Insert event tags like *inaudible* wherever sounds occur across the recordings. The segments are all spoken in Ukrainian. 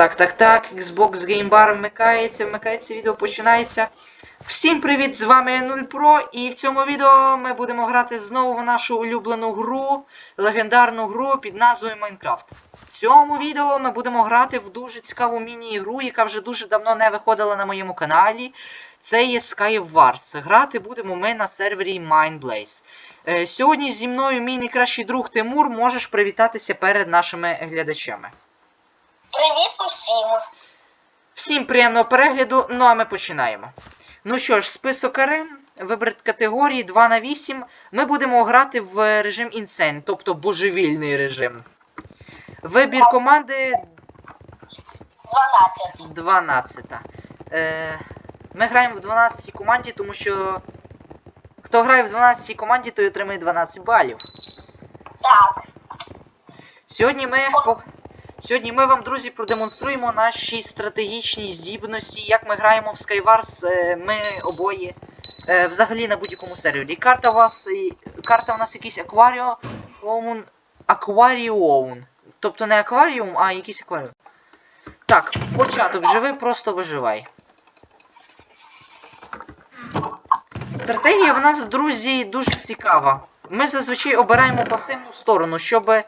Так, так, так, Xbox Game Bar вмикається, вмикається, відео починається. Всім привіт, з вами 0 Pro, і в цьому відео ми будемо грати знову в нашу улюблену гру, легендарну гру під назвою Minecraft. В цьому відео ми будемо грати в дуже цікаву міні-ігру, яка вже дуже давно не виходила на моєму каналі. Це є Skywars. Грати будемо ми на сервері Mindblaze. Е, Сьогодні зі мною мій найкращий друг Тимур. Можеш привітатися перед нашими глядачами. Привіт усім! Всім приємного перегляду, ну а ми починаємо. Ну що ж, список арен, вибрати категорії 2 на 8. Ми будемо грати в режим Insane, тобто божевільний режим. Вибір команди 12. 12. Е, ми граємо в 12 команді, тому що хто грає в 12 команді, той отримує 12 балів. Так. Сьогодні ми Сьогодні ми вам, друзі, продемонструємо наші стратегічні здібності, як ми граємо в Skywars, е, ми обоє. е, Взагалі на будь-якому сервері. Карта у вас. Карта у нас якийсь акваріум. Акваріум. Тобто не акваріум, а якийсь акваріум. Так, початок живи, просто виживай. Стратегія в нас, друзі, дуже цікава. Ми зазвичай обираємо пасивну сторону, щоб е,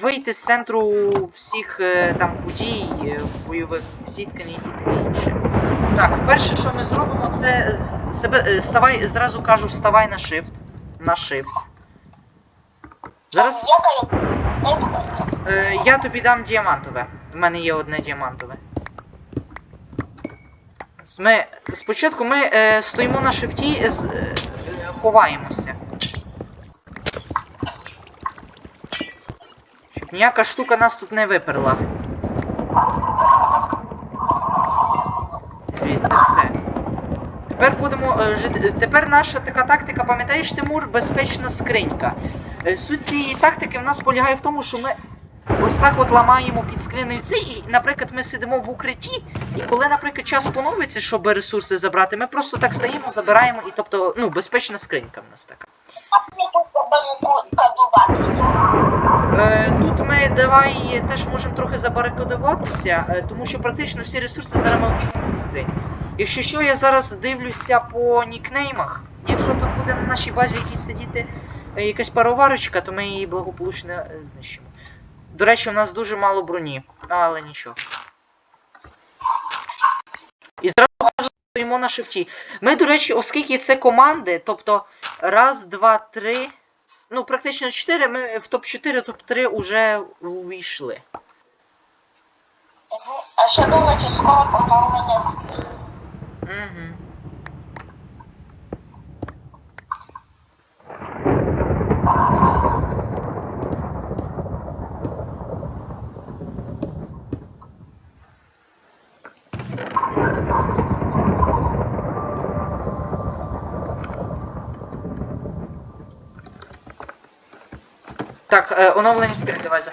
вийти з центру всіх е, там подій, е, бойових зіткнень і таке інше. Так, перше, що ми зробимо, це себе е, ставай, зразу кажу, вставай на shift. На shift. Зараз я? Дай, будь ласка. е, я тобі дам діамантове. В мене є одне діамантове. Ми, спочатку ми е, стоїмо на шифті, е, з- е, е, ховаємося. Ніяка штука нас тут не виперла. Звідси все. Тепер будемо е, жити. Тепер наша така тактика, пам'ятаєш, Тимур, безпечна скринька. Е, Суть цієї тактики в нас полягає в тому, що ми ось так от ламаємо під скринею цей, і, наприклад, ми сидимо в укритті, і коли, наприклад, час поновиться, щоб ресурси забрати, ми просто так стаємо, забираємо, і тобто, ну, безпечна скринька в нас така. А мені тут забарикадуватися. Е, тут ми давай теж можемо трохи забарикадуватися, е, тому що практично всі ресурси зараз ми отримуємо. Якщо що, я зараз дивлюся по нікнеймах. Якщо тут буде на нашій базі якісь сидіти е, якась пароварочка, то ми її благополучно е, знищимо. До речі, у нас дуже мало броні, але нічого. І зразу стоїмо на шифті. Ми, до речі, оскільки це команди, тобто раз, два, три. Ну, практично 4, ми в топ-4, топ-3 уже увійшли. А ще до речі, скоро поновлення з Угу. Так, е, оновлення скрин, давай за.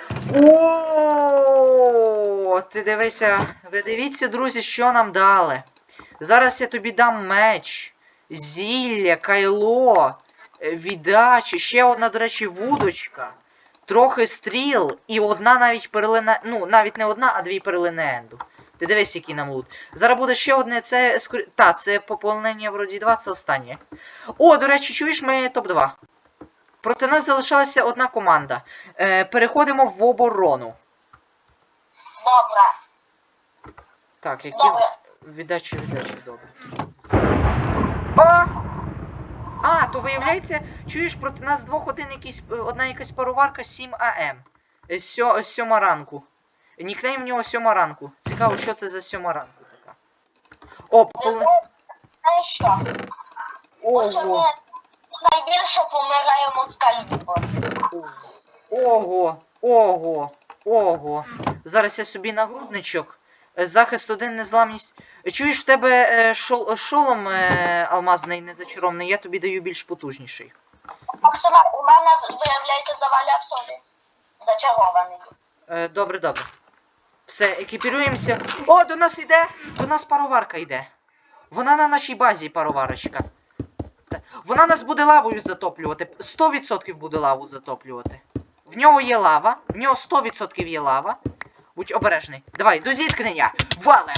О, ти дивися. Ви дивіться, друзі, що нам дали. Зараз я тобі дам меч, зілля, кайло, е, віддачі, ще одна, до речі, вудочка, трохи стріл і одна навіть перлина. Ну, навіть не одна, а дві перлини. Ти дивись, який нам лут. Зараз буде ще одне, це. Та, це поповнення вроді 2, це останнє. О, до речі, чуєш, ми топ-2. Проти нас залишилася одна команда. Е, переходимо в оборону. Добре. Так, які. Добре. Віддача, віддача, добре. О! А, то виявляється, чуєш, проти нас двох один якийсь, е, одна якась пароварка 7 АМ. Е, Сьо, сьома ранку. Нікнейм в нього сьома ранку. Цікаво, що це за сьома ранку така. О, знаю, знаєш що? Ого, найбільше помираємо з ого, ого, ого. Зараз я собі нагрудничок. Е, Захист один незламність. Чуєш, в тебе е, шол, шолом е, алмазний незачарований, я тобі даю більш потужніший. Максима, у мене, виявляється, завалявся один. Зачарований. Добре, добре. Все, екіпіруємося. О, до нас йде! До нас пароварка йде. Вона на нашій базі, пароварочка. Вона нас буде лавою затоплювати. 100% буде лаву затоплювати. В нього є лава, в нього 100% є лава. Будь обережний. Давай, до зіткнення! Валем!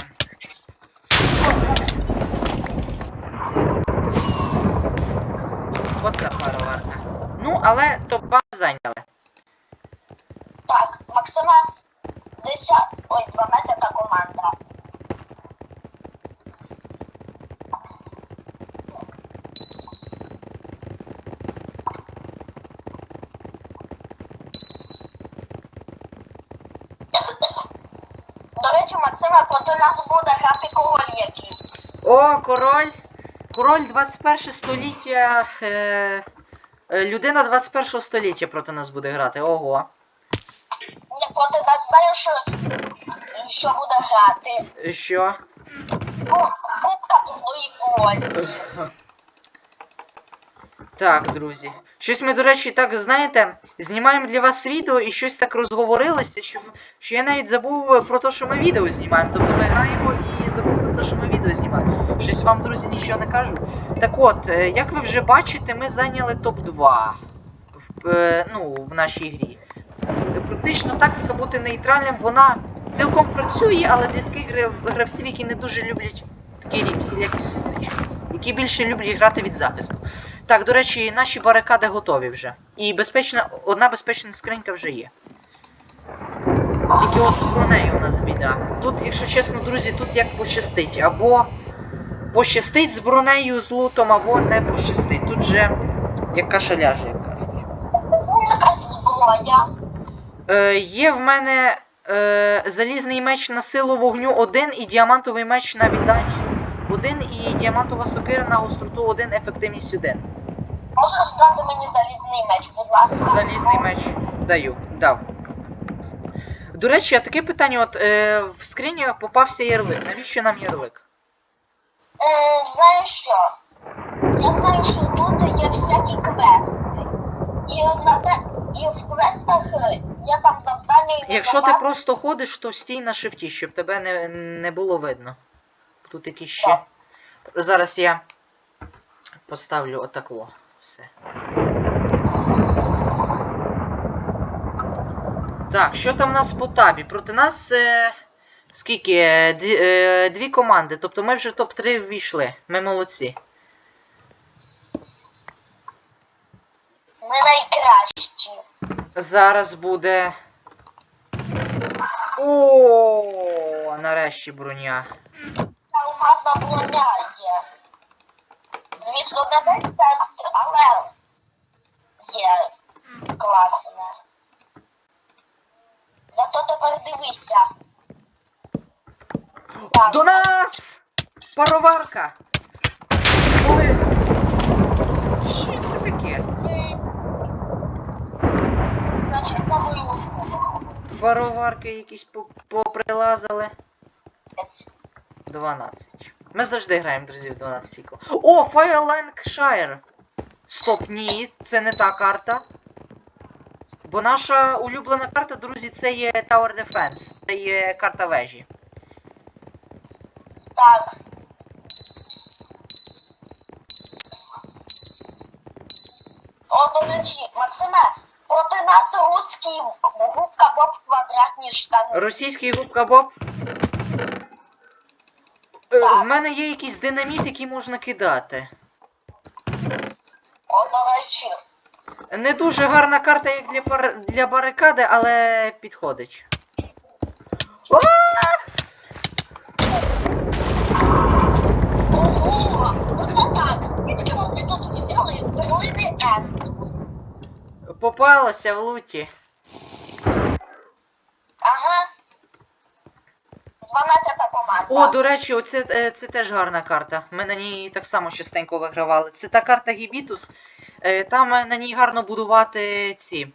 От та пароварка. Ну, але топ-2 зайняли. Так, Максима 10. Ой, 12 команда. До речі, Максима, проти нас буде грати король якийсь. О, король! Король 21 століття. Е, е, людина 21 століття проти нас буде грати. Ого. Не проти нас знаєш, що, що буде грати. Е, Що? Ку- Кубка другої плоті. Так, друзі. Щось ми, до речі, так, знаєте, знімаємо для вас відео і щось так розговорилося, що, що я навіть забув про те, що ми відео знімаємо. Тобто ми граємо і забув про те, що ми відео знімаємо. Щось вам, друзі, нічого не кажу. Так от, е, як ви вже бачите, ми зайняли топ-2 в, е, ну, в нашій грі. Е, Практично тактика бути нейтральним, вона цілком працює, але для таких гравців, які не дуже люблять такі ріпсі, як і які більше люблять грати від захисту. Так, до речі, наші барикади готові вже. І безпечна, одна безпечна скринька вже є. Тільки от з бронею у нас біда. Тут, якщо чесно, друзі, тут як пощастить. Або пощастить з бронею, з лутом, або не пощастить. Тут же як каша ляже, як кажуть. Е, є в мене е, залізний меч на силу вогню 1 і діамантовий меч на віддачу 1 і діамантова сокира на гостроту 1, ефективність 1. Можеш дати мені залізний меч, будь ласка? Залізний меч даю. Дав. До речі, а таке питання: от е, в скрині попався ярлик. Навіщо нам ярлик? Е, знаєш що? Я знаю, що тут є всякі квести. І, на те, і в квестах е, є там завдання і Якщо ти просто ходиш, то стій на шифті, щоб тебе не, не було видно. Тут якісь ще. Зараз я поставлю отако. Все. Так, що там у нас по табі? Проти нас е, скільки? Дві, е, дві команди. Тобто ми вже топ-3 ввійшли. Ми молодці. Ми найкращі. Зараз буде. О, нарешті броня. Алмазна броня є. Звісно, не центр, але є класне. Зато тепер дивися. Так, До нас! Пароварка! Коли? Що це таке? значить на мою Пароварки якісь по- поприлазили. 12. Ми завжди граємо, друзі, в 12 сіку. О, Firelankshire! Стоп, ні, це не та карта. Бо наша улюблена карта, друзі, це є Tower Defense. Це є карта вежі. Так. О, до речі, Максиме, проти нас русський губка Боб квадратні штани. Російський губка Боб. Е, Так. в мене є якийсь динаміт, який можна кидати. О, речі, Не дуже гарна карта, як для, пар... для барикади, але підходить. О! ого, оце так. Звідки вони тут взяли перлини Енду? Попалося в луті. Ага. 12 команда. О, до речі, оце е, це теж гарна карта. Ми на ній так само частенько вигравали. Це та карта Гібітус. Е, Там на ній гарно будувати ці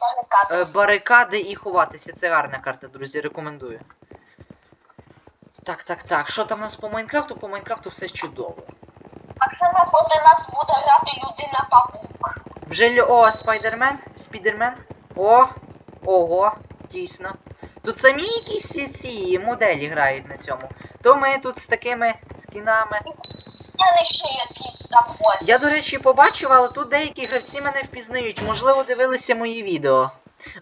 Барикади. е, барикади і ховатися. Це гарна карта, друзі, рекомендую. Так, так, так. Що там у нас по Майнкрафту? По Майнкрафту все чудово. Максиме, проти нас буде грати людина павук. Вже О, Спайдермен? Спідермен? О! Ого, дійсно. Тут самі якісь ці- моделі грають на цьому. То ми тут з такими скінами. Я ще якісь там ходять. Я, до речі, побачив, але тут деякі гравці мене впізнають. Можливо, дивилися мої відео.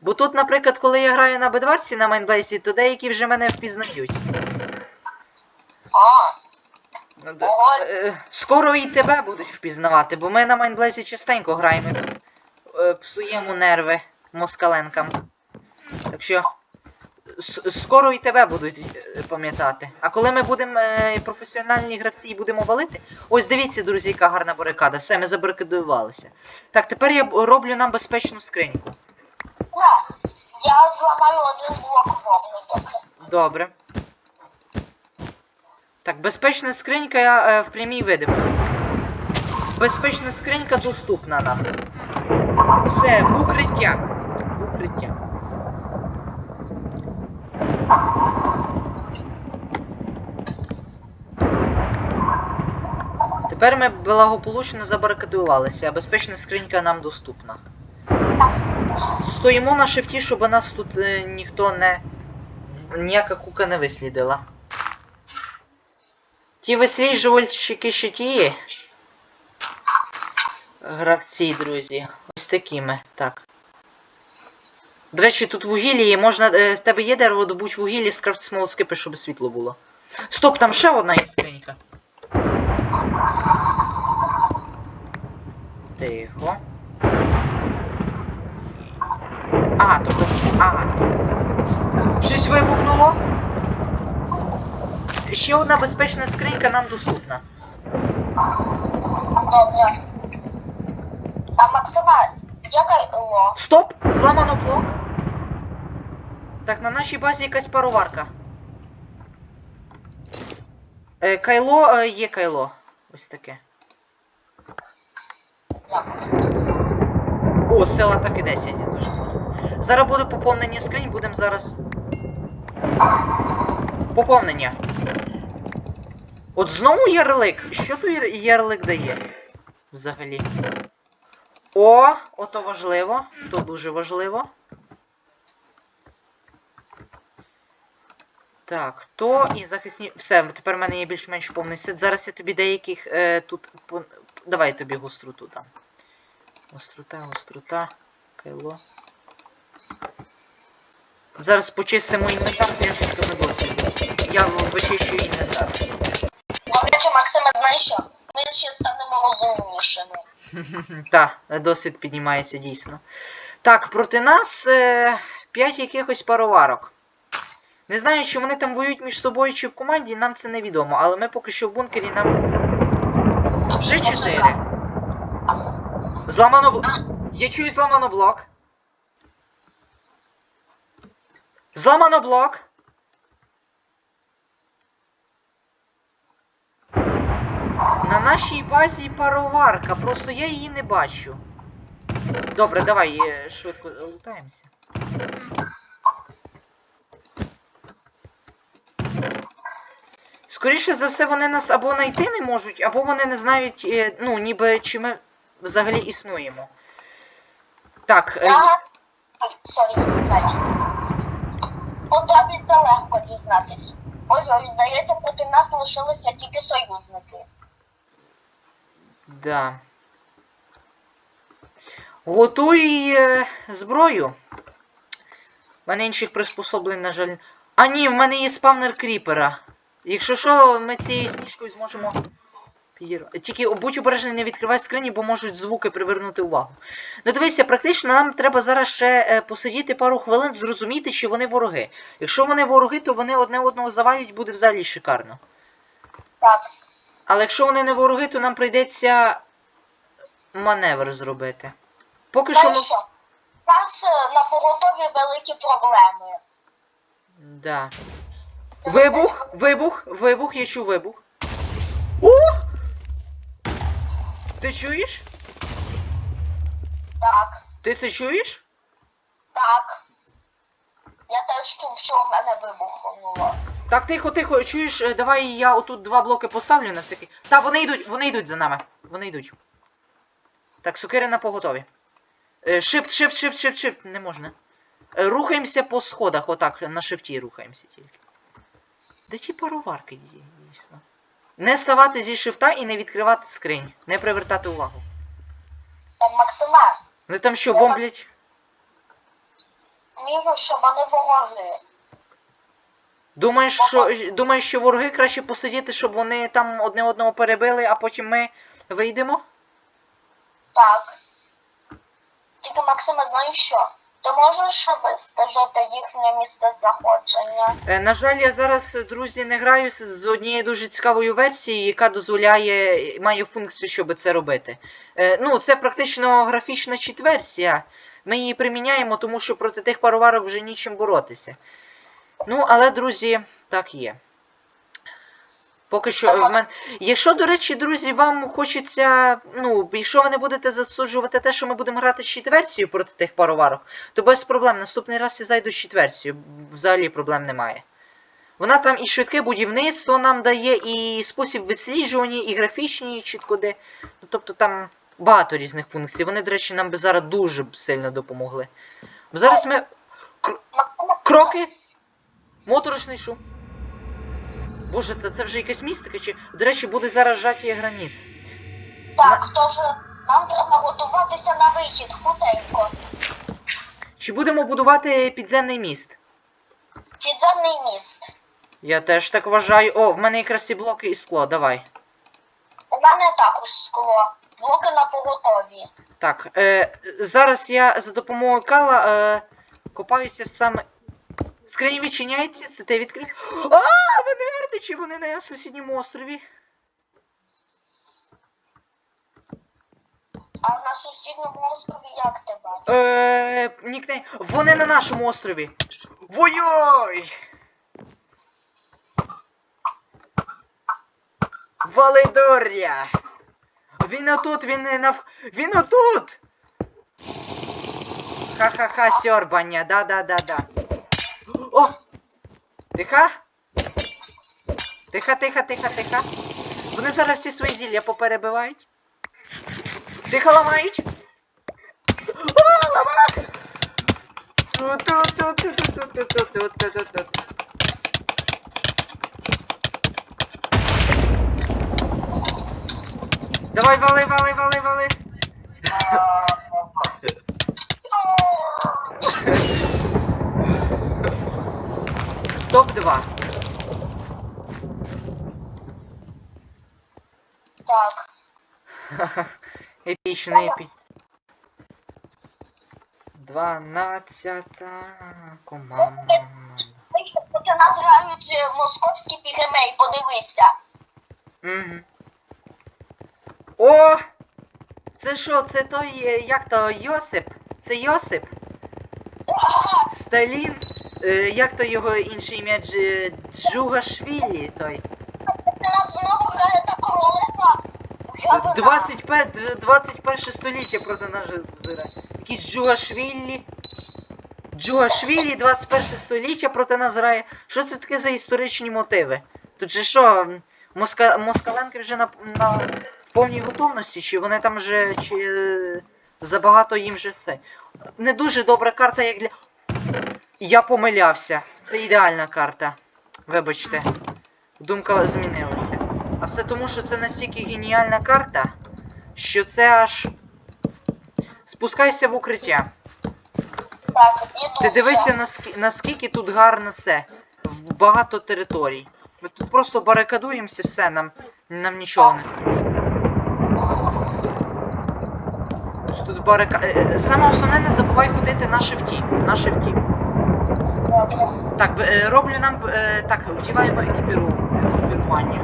Бо тут, наприклад, коли я граю на бедварсі на майнблейсі, то деякі вже мене впізнають. А, Ну, д- е, Скоро і тебе будуть впізнавати, бо ми на майнблейсі частенько граємо. е, Псуємо нерви москаленкам. Так що. Скоро і тебе будуть е, пам'ятати. А коли ми будемо е, професіональні гравці і будемо валити. Ось дивіться, друзі, яка гарна барикада. Все, ми забарикадувалися. Так, тепер я роблю нам безпечну скриньку. я зламаю один блок добре. Добре. Так, безпечна скринька е, в прямій видимості. Безпечна скринька доступна нам. Все, в укриття. В укриття. Тепер ми благополучно забарикадувалися, а безпечна скринька нам доступна. Стоїмо на шифті, щоб нас тут е, ніхто не. ніяка кука не вислідила. Ті висліджувальщики ще ті. Гравці, друзі. Ось такими. Так. До речі, тут вугілля є, можна. е, В тебе є дерево, добудь вугілля, скрафт смолоскипи, щоб світло було. Стоп, там ще одна є скринька. Тихо. А, тобто. Ага. Щось вибухнуло. Ще одна безпечна скринька нам доступна. Добре. А Максима, яке ло? Стоп! Зламано блок. Так, на нашій базі якась пароварка. Е, кайло е, є кайло. Ось таке. О, села так і 10, дуже класно. Зараз буде поповнення скринь, будемо зараз. Поповнення. От знову ярлик. Що тут ярлик дає? Взагалі. О, ото важливо. То дуже важливо. Так, то і захисні. Все, тепер в мене є більш-менш повний сет. Зараз я тобі деяких е, тут. Давай тобі гостроту дам. Гострота, гострота, кайло. Зараз почистимо інвентар пляшечками досвіду. Я вичищу інвентар. До речі, Максиме, знаєш що? Ми ще станемо розумнішими. *laughs* Так, досвід піднімається дійсно. Так, проти нас е, 5 якихось пароварок. Не знаю, чи вони там воюють між собою чи в команді, нам це невідомо, але ми поки що в бункері нам. Вже 4. Зламано блок. Я чую зламано блок. Зламано блок. На нашій базі пароварка, просто я її не бачу. Добре, давай е, швидко лутаємося. Скоріше за все, вони нас або знайти не можуть, або вони не знають, е, ну, ніби чи ми взагалі існуємо. Так, е, Я... Сорі, знаєш. По це легко дізнатись. Ой-ой, здається, проти нас лишилися тільки союзники. Да. Готуй е, зброю. У мене інших приспособлень, на жаль. А ні, в мене є спавнер кріпера. Якщо що, ми цією сніжкою зможемо. Тільки будь обережний, не відкривай скрині, бо можуть звуки привернути увагу. Ну дивися, практично нам треба зараз ще е, посидіти пару хвилин, зрозуміти, чи вони вороги. Якщо вони вороги, то вони одне одного завалять, буде взагалі шикарно. Так, Але якщо вони не вороги, то нам прийдеться маневр зробити. Поки що. що? У нас е, на поготові великі проблеми. Да. Вибух, вибух, вибух, я чую вибух. О! Ти чуєш? Так, Ти це чуєш? так. Я теж чув, що в мене вибухнуло. Так, тихо, тихо, чуєш, Е, давай я отут два блоки поставлю на всякий. Та, вони йдуть, вони йдуть за нами. Вони йдуть. Так, сокири на поготові. Е, Shift, shift, shift, shift, shift, не можна. Е, Рухаємося по сходах, отак, на шифті рухаємося тільки. Де ті пароварки дійсно? Не ставати зі шифта і не відкривати скринь. Не привертати увагу. Е, Максима, Вони там що, бомблять? розумію, що вони вороги. Думаєш, що думаєш, що вороги краще посидіти, щоб вони там одне одного перебили, а потім ми вийдемо? Так. Тільки Максиме, знаєш що? Ти можеш вистежити їхнє місце знаходження? Е, На жаль, я зараз, друзі, не граю з- з однією дуже цікавою версією, яка дозволяє, має функцію, щоб це робити. Е, Ну, це практично графічна чіт-версія. Ми її приміняємо, тому що проти тих пароварок вже нічим боротися. Ну, але, друзі, так є. Поки що. е, В мен... Якщо, до речі, друзі, вам хочеться. Ну, якщо ви не будете засуджувати те, що ми будемо грати чіт-версію проти тих пароварок, то без проблем. Наступний раз я зайду з чіт-версію. Взагалі проблем немає. Вона там і швидке будівництво нам дає, і спосіб висліджування, і графічні і чіткоди. Ну, тобто там багато різних функцій. Вони, до речі, нам би зараз дуже сильно допомогли. Бо зараз ми. Кроки! Моторошний шум. Боже, та це вже якась містика, чи. До речі, буде зараз жатія границь. Так, тож нам треба готуватися на вихід хутенько. Чи будемо будувати підземний міст? Підземний міст. Я теж так вважаю. О, в мене якраз і блоки і скло, давай. У мене також скло. Блоки на поготові. Так, е, зараз я за допомогою кала е, копаюся в саме. Скрині відчиняється, це ти відкрив. А, вони вердичі, вони на сусідньому острові. А на сусідньому острові як ти бачиш? Е, нікнейм. Вони на нашому острові. Вой-ой! Валидор'я! Він отут, він не нав... Він отут! Ха-ха-ха, сьорбання, да-да-да-да. О! Тиха? Тиха, тиха, тиха, тиха. Вони зараз всі свої зілля поперебивають. Тихо ламають. О, ламають! Ту-ту-ту-ту-ту-ту-ту-ту-ту-ту-ту. Давай, вали, вали, вали, вали. Топ-2. Так. *laughs* Епічний епі. Дванадцята команда. Проти нас грають е, московські пігемей, подивися. Угу. О! Це що, це той, е, як то, Йосип? Це Йосип? Сталін? Е, як то його інше ім'я Дж... Джугашвілі той? знову грає та королева. Уявина. 21, 21 століття проти нас зира. Якийсь Джугашвілі. Джугашвілі, 21 століття проти нас грає. Що це таке за історичні мотиви? Тут же що, м, Моска... Москаленки вже на, на повній готовності, чи вони там вже чи е, забагато їм вже це. Не дуже добра карта, як для. Я помилявся. Це ідеальна карта. Вибачте. Думка змінилася. А все тому, що це настільки геніальна карта, що це аж. Спускайся в укриття. Так, Ти дивися, вже. наскі... наскільки тут гарно це. В багато територій. Ми тут просто барикадуємося, все, нам, нам нічого не страшно. Барика... е, е, Саме основне не забувай ходити на шифті. На шифті. Так, е, роблю нам. Так, вдіваємо екіпіру... екіпірування.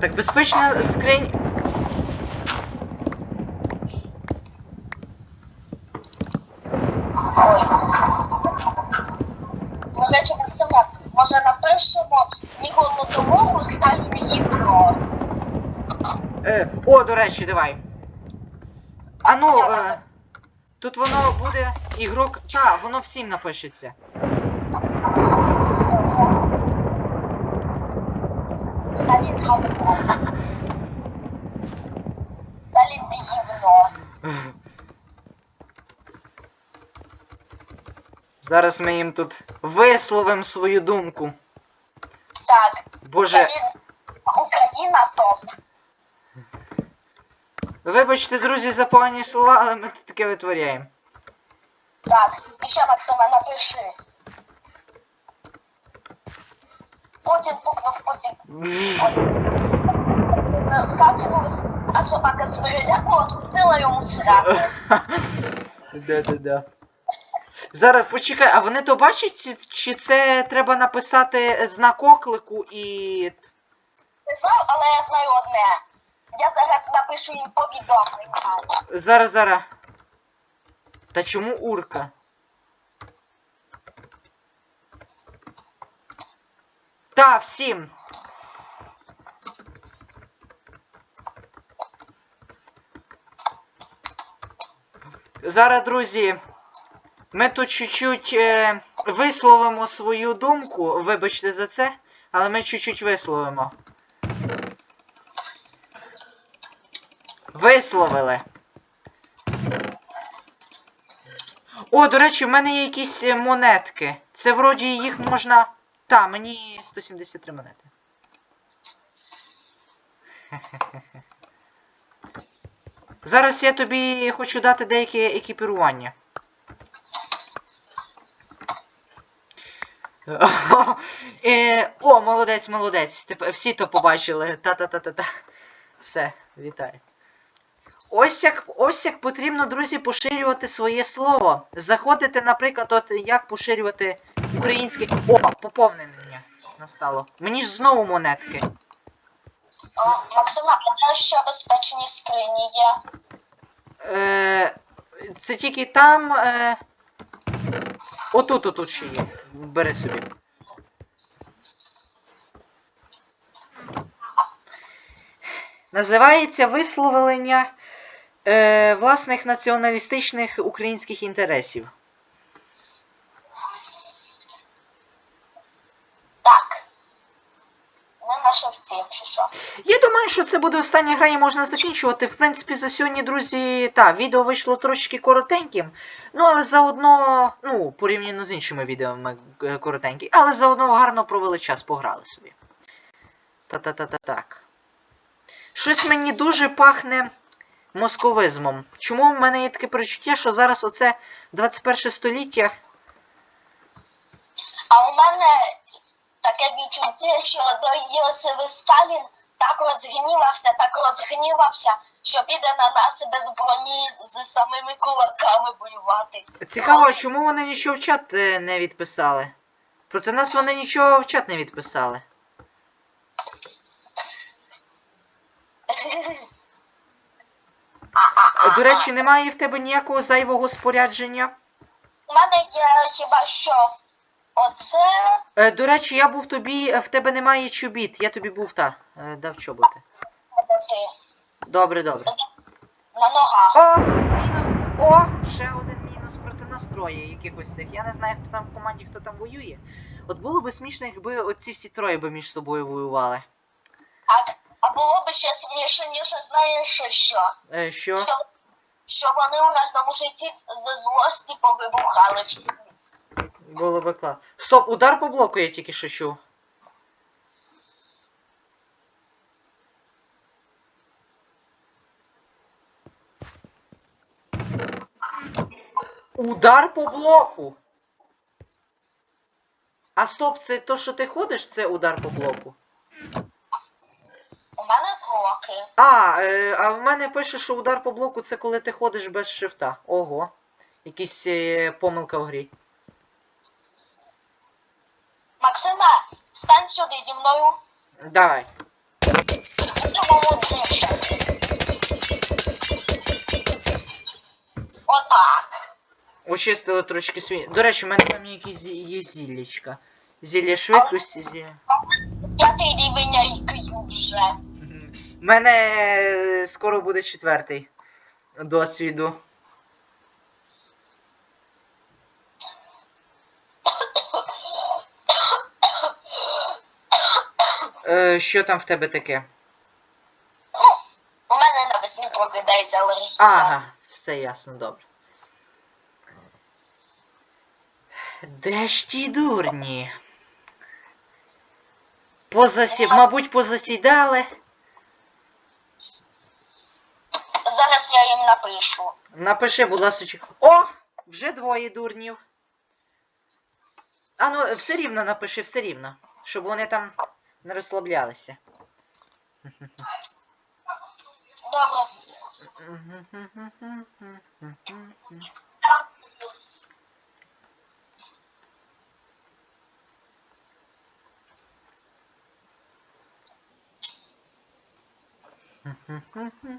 Так, безпечна скринь. Ой. До речі, Максиме, може напишемо голодомову Сталін Гіпро. Е, о, до речі, давай. А ну, е, тут воно буде ігрок. Та, воно всім напишеться. Сталін гавно. Сталін гівно. Зараз ми їм тут висловимо свою думку. Так, Боже, Сталін Україна топ. Вибачте, друзі, за погані слова, але ми тут таке витворяємо. Так, і ще Максиме напиши. Путін пукнув Путін. Как його, а собака з переляку откусила йому сраку. Да-да-да. Зараз почекай, а вони то бачать, чи це треба написати знак оклику і. Не знаю, але я знаю одне. Напишу їм повідомлення. Зараз, зараз. Та чому урка? Та, всім. Зараз, друзі, ми тут чуть-чуть е, висловимо свою думку. Вибачте за це, але ми чуть-чуть висловимо. Висловили. О, до речі, в мене є якісь е, монетки. Це вроді їх можна. Та, мені 173 монети. *laughs* Зараз я тобі хочу дати деяке екіпірування. *laughs* Е, О, молодець, молодець. Всі то побачили. Та-та-та-та-та. Все, вітаю. Ось як, ось як потрібно, друзі, поширювати своє слово. Заходите, наприклад, от як поширювати українське. О, поповнення настало. Мені ж знову монетки. О, Максима, а де ще безпечні скрині є? Е, це тільки там. Е... Отут, отут ще є. Бери собі. Називається висловлення е, власних націоналістичних українських інтересів. Так. Ми на шевці, чи що? Я думаю, що це буде остання гра і можна закінчувати. В принципі, за сьогодні, друзі, та, відео вийшло трошки коротеньким. Ну, але заодно, ну, порівняно з іншими відео е, коротенькі, але заодно гарно провели час, пограли собі. Та-та-та-та-так. Щось мені дуже пахне московизмом. Чому в мене є таке перечуття, що зараз оце 21 століття. А у мене таке відчуття, що до Йосиф Сталін так розгнівався, так розгнівався, що піде на нас без броні з самими кулаками воювати. Цікаво, чому вони нічого в чат е, не відписали? Проти нас вони нічого в чат не відписали. *laughs* До речі, немає в тебе ніякого зайвого спорядження. У мене є хіба що оце. Е, До речі, я був тобі, е, в тебе немає чобіт, я тобі був та. е, Дав чоботи. Добре, добре. на ногах. О! Мінус. О! Ще один мінус проти настрої якихось цих. Я не знаю, хто там в команді, хто там воює. От було би смішно, якби оці всі троє би між собою воювали. А, а було б ще смішніше, знаєш що? Е, що? Що, що вони у реальному житті з злості повибухали всі. Було би клас. Стоп, удар по блоку я тільки що чув. Удар по блоку. А стоп, це то, що ти ходиш, це удар по блоку. Мене кроки. А, е, а в мене пише, що удар по блоку це коли ти ходиш без шифта. Ого. Якісь е, помилка в грі. Максиме, стань сюди зі мною. Давай. Отак. Очистили трошки свій. До речі, в мене там є якісь зі- є зіллячка. Зілля швидкості, зілля. П'ятий рівень IQ вже. Мене е, скоро буде четвертий досвіду. Е, що там в тебе таке? У мене навесні прокидається алергія. Ага, все ясно, добре. Де ж ті дурні? Позасі... Мабуть, позасідали. Зараз я їм напишу. Напиши, будь ласка. О! вже двоє дурнів. А ну, все рівно напиши, все рівно. Щоб вони там не розслаблялися. Добре.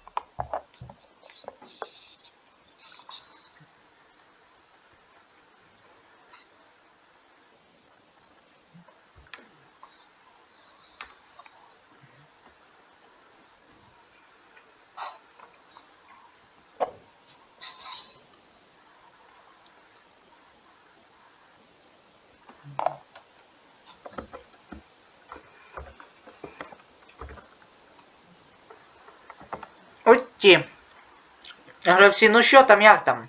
ті. Гравці, ну що там, як там?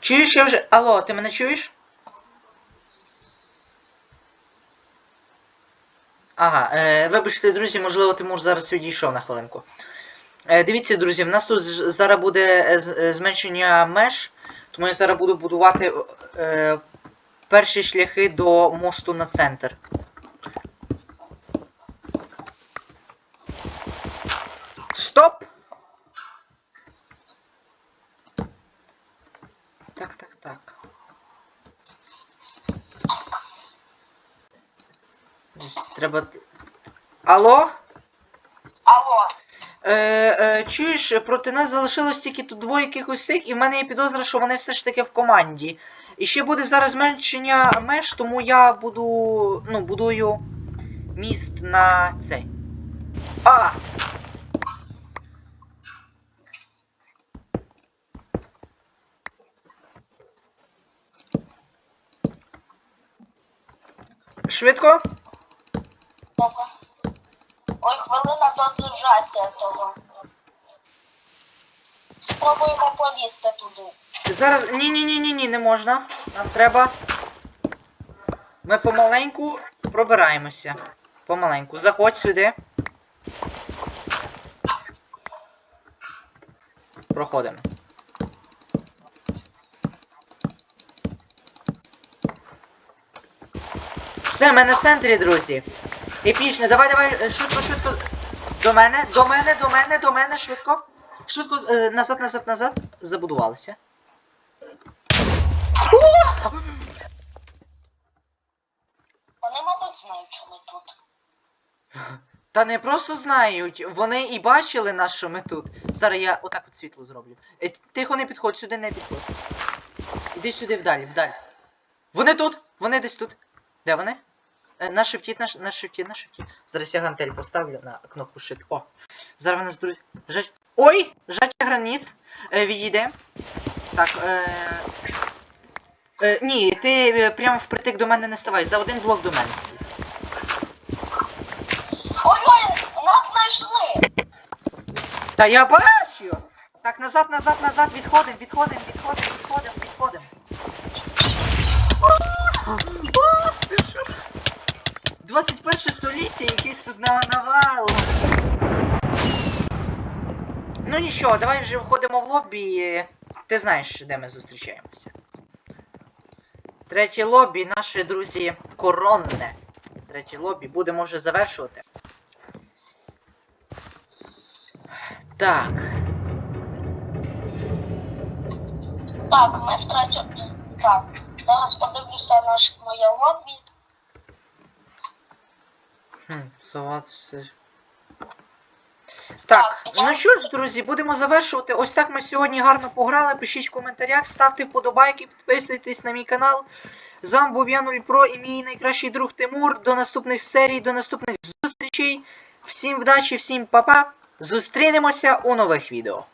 Чуєш, я вже. Алло, ти мене чуєш? Ага, е, вибачте, друзі, можливо, Тимур зараз відійшов на хвилинку. Е, дивіться, друзі, в нас тут зараз буде е, е, зменшення меж, тому я зараз буду будувати перші шляхи до мосту на центр. Стоп! Так, так, так. Треба. Алло. Е, е, чуєш, проти нас залишилось тільки тут двоє якихось цих, і в мене є підозра, що вони все ж таки в команді. І ще буде зараз зменшення меж, тому я буду. ну, будую міст на цей. А! Швидко? Добре. Ой, хвилина до зажаття того. Спробуємо полізти туди. Зараз. Ні, ні, ні, ні, ні, не можна. Нам треба. Ми помаленьку пробираємося. Помаленьку. Заходь сюди. Проходимо. Все, ми на центрі, друзі. Епічне, давай, давай, е, швидко, швидко. До мене, до мене, до мене, до мене, швидко. Швидко, е, назад, назад, назад. Забудувалися. Вони, мабуть, знають, що ми тут. Та не просто знають, вони і бачили нас, що ми тут. Зараз я отак от світло зроблю. Е, Тихо, не підходь, сюди не підходь. Іди сюди вдалі, вдалі. Вони тут! Вони десь тут. Де вони? Е, На шифті, на, шифті, на шифті. Зараз я гантель поставлю на кнопку Shift. О! Зараз вони здрують. Жать. Ой! Жаття границь. Е, відійде. Так, е... е... Ні, ти е, прямо впритик до мене не ставай. За один блок до мене стій. Ой-ой, нас знайшли! Та я бачу! Так, назад, назад, назад, відходимо, відходимо, відходимо, відходимо, відходимо. О, це що? 21 якийсь тут навал. Ну нічого, давай вже входимо в лобі. Ти знаєш, де ми зустрічаємося. Третє лобі, наші друзі, коронне. Третє лобі, будемо вже завершувати. Так. Так, ми втрачали. Так, зараз подивлюся наш моє лобі. Хм, все. Так, ну що ж, друзі, будемо завершувати. Ось так ми сьогодні гарно пограли. Пишіть в коментарях, ставте вподобайки, підписуйтесь на мій канал. З вами був я 0 Про і мій найкращий друг Тимур. До наступних серій, до наступних зустрічей. Всім вдачі, всім па-па. Зустрінемося у нових відео.